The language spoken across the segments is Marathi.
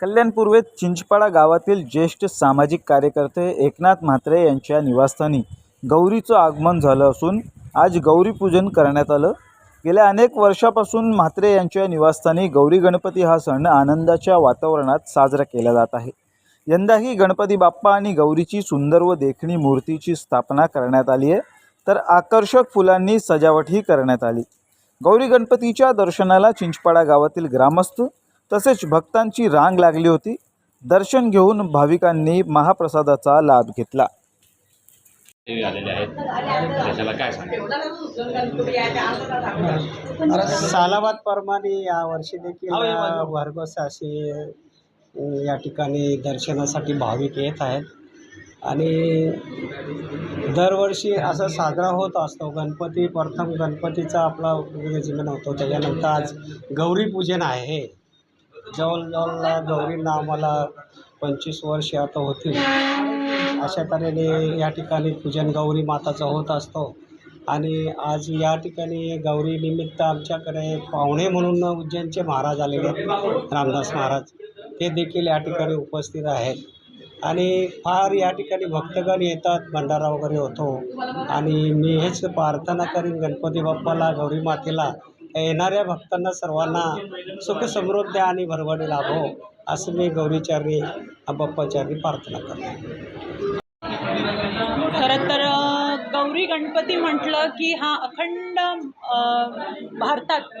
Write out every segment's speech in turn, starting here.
कल्याण पूर्वेत चिंचपाडा गावातील ज्येष्ठ सामाजिक कार्यकर्ते एकनाथ म्हात्रे यांच्या निवासस्थानी गौरीचं आगमन झालं असून आज गौरीपूजन करण्यात आलं. गेल्या अनेक वर्षापासून म्हात्रे यांच्या निवासस्थानी गौरी गणपती हा सण आनंदाच्या वातावरणात साजरा केला जात आहे. यंदाही गणपती बाप्पा आणि गौरीची सुंदर व देखणी मूर्तीची स्थापना करण्यात आली आहे. तर आकर्षक फुलांनी सजावटही करण्यात आली. गौरी गणपतीच्या दर्शनाला चिंचपाडा गावातील ग्रामस्थ तसेच भक्तांची रांग लागली होती. दर्शन घेऊन भाविकांनी महाप्रसादाचा लाभ घेतला. ते आलेले आहेत. त्याच्याला काय सांगेल? सालाबाद प्रमाणे या वर्षी देखील अ, भरघोस असे अ, या ठिकाणी दर्शनासाठी भाविक येत आहेत. आणि दरवर्षी असा साजरा होत असतो. गणपती प्रथम गणपतीचा आपला जीवन होतो. त्याच्यानंतर आज गौरीपूजन आहे. जवळजवळ गौरींना आम्हाला पंचवीस वर्ष आता होतील. अशा तऱ्हेने या ठिकाणी पूजन गौरी माताचं होत असतो. आणि आज या ठिकाणी गौरीनिमित्त आमच्याकडे पाहुणे म्हणून उज्जैनचे महाराज आलेले आहेत रामदास महाराज. ते देखील या ठिकाणी उपस्थित आहेत. आणि फार या ठिकाणी भक्तगण येतात भंडारा वगैरे होतो. आणि मी हेच प्रार्थना करीन गणपती बाप्पाला गौरी मातेला येणाऱ्या भक्तांना सर्वांना सुख समृद्धी आणि भरभरी लाभो हो, असं मी गौरीचारी बाप्पाचरणी प्रार्थना करतो. खरं तर गौरी गणपती म्हटलं की हा अखंड भारतात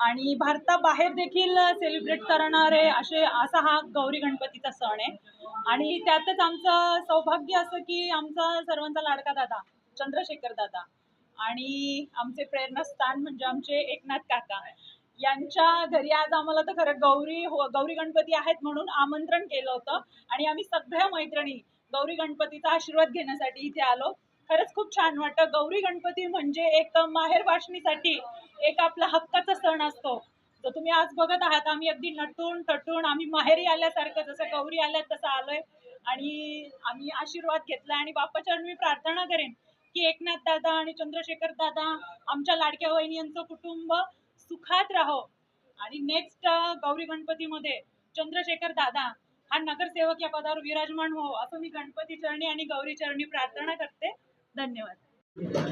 आणि भारताबाहेर देखील सेलिब्रेट करणारे असे असा हा गौरी गणपतीचा सण आहे. आणि त्यातच आमचं सौभाग्य असं की आमचा सर्वांचा लाडका दादा चंद्रशेखर दादा आणि आमचे प्रेरणास्थान म्हणजे आमचे एकनाथ काका. यांच्या घरी आज आम्हाला तर खरं गौरी हो गौरी गणपती आहेत म्हणून आमंत्रण केलं होतं. आणि आम्ही सगळ्या मैत्रिणी गौरी गणपतीचा आशीर्वाद घेण्यासाठी इथे आलो. खरंच खूप छान वाटतं. गौरी गणपती म्हणजे एक माहेर वाचणीसाठी एक आपला हक्काचा सण असतो. तर तुम्ही आज बघत आहात आम्ही अगदी नटून तटून आम्ही माहेरी आल्यासारखं जसं गौरी आल्यात तसं आलोय. आणि आम्ही आशीर्वाद घेतला आणि बाप्पाच्या मी प्रार्थना करेन. की एकनाथ दादा आणि चंद्रशेखर दादा आमच्या लाडक्या वहिनी यांचं कुटुंब सुखात राहो. आणि नेक्स्ट गौरी गणपतीमध्ये चंद्रशेखर दादा हा नगरसेवक या पदावर विराजमान हो असं मी गणपती चरणी आणि गौरी चरणी प्रार्थना करते. धन्यवाद.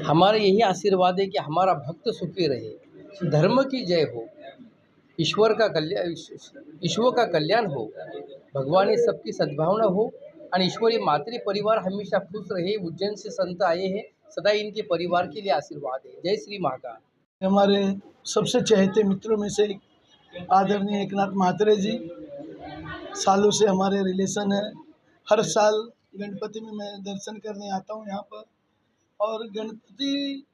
हमारा यही आशीर्वाद है कि हमारा भक्त सुखी रहे। धर्म की जय हो। ईश्वर का कल्याण ईश्वर का कल्याण हो। भगवान सबकी सद्भावना हो। ईश्वरी मातृ परिवार हमेशा खुश रहे उज्जैन से संत आए हैं, सदा इनके परिवार के लिए आशीर्वाद है। जय श्री महाकाल। हमारे सबसे चहेते मित्रों में से आदरणीय एक एकनाथ म्हात्रे जी, सालों से हमारे रिलेशन है। हर साल गणपति में मैं दर्शन करने आता हूँ यहाँ पर। और गणपति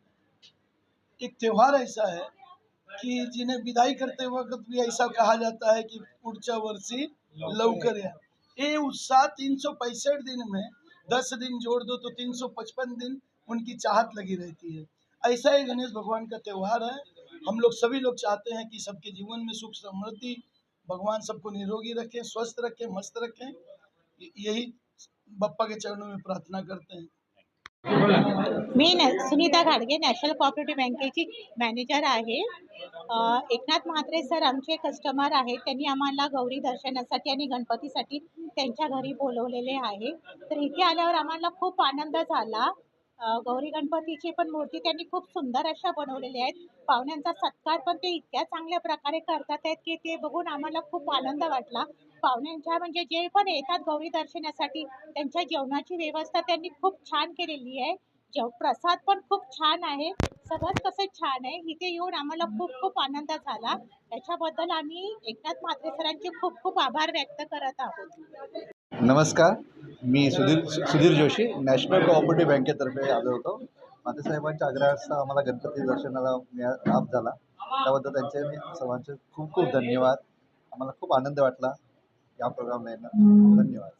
एक त्यौहार ऐसा है कि जिन्हें विदाई करते वक्त भी ऐसा कहा जाता है कि पुढच्या वर्षी लवकर या ये उत्साह तीन सौ पैंसठ दिन में, दस दिन जोड़ दो तो तीन सौ पचपन दिन उनकी चाहत लगी रहती है। ऐसा ही गणेश भगवान का त्यौहार है। हम लोग सभी लोग चाहते हैं कि सबके जीवन में सुख समृद्धि, भगवान सबको निरोगी रखें, स्वस्थ रखें, मस्त रखें। यही बप्पा के चरणों में प्रार्थना करते हैं। मी न सुनीता घाडगे नॅशनल कॉपरेटिव्ह बँकेची मॅनेजर आहे. एकनाथ म्हात्रे सर आमचे कस्टमर आहेत. त्यांनी आम्हाला गौरी दर्शनासाठी आणि गणपतीसाठी त्यांच्या घरी बोलवलेले आहे. तर इथे आल्यावर आम्हाला खूप आनंद झाला. गौरी गणपतीची पण मूर्ती त्यांनी खूप सुंदर अशा बनवलेल्या आहेत. पाहुण्यांचा सत्कार पण ते इतक्या चांगल्या प्रकारे करतात आहेत की ते बघून आम्हाला खूप आनंद वाटला. पाहुण्यांच्या म्हणजे जे पण येतात गौरी दर्शनासाठी त्यांच्या जेवणाची व्यवस्था त्यांनी खूप छान केलेली आहे. जेव प्रसाद पण खूप छान आहे. सगळंच कसं छान आहे. इथे येऊन आम्हाला खूप खूप आनंद झाला. त्याच्याबद्दल आम्ही एकनाथ म्हात्रे सरांचे खूप खूप आभार व्यक्त करत आहोत. नमस्कार. मी सुधीर सुधीर जोशी नॅशनल कोऑपरेटिव्ह बँकेतर्फे आलो होतो. मातेसाहेबांच्या आग्रहास्तव आम्हाला गणपती दर्शनाला मिळा लाभ झाला. त्याबद्दल त्यांचे मी सर्वांचे खूप खूप धन्यवाद. आम्हाला खूप आनंद वाटला या प्रोग्रामला येणं धन्यवाद.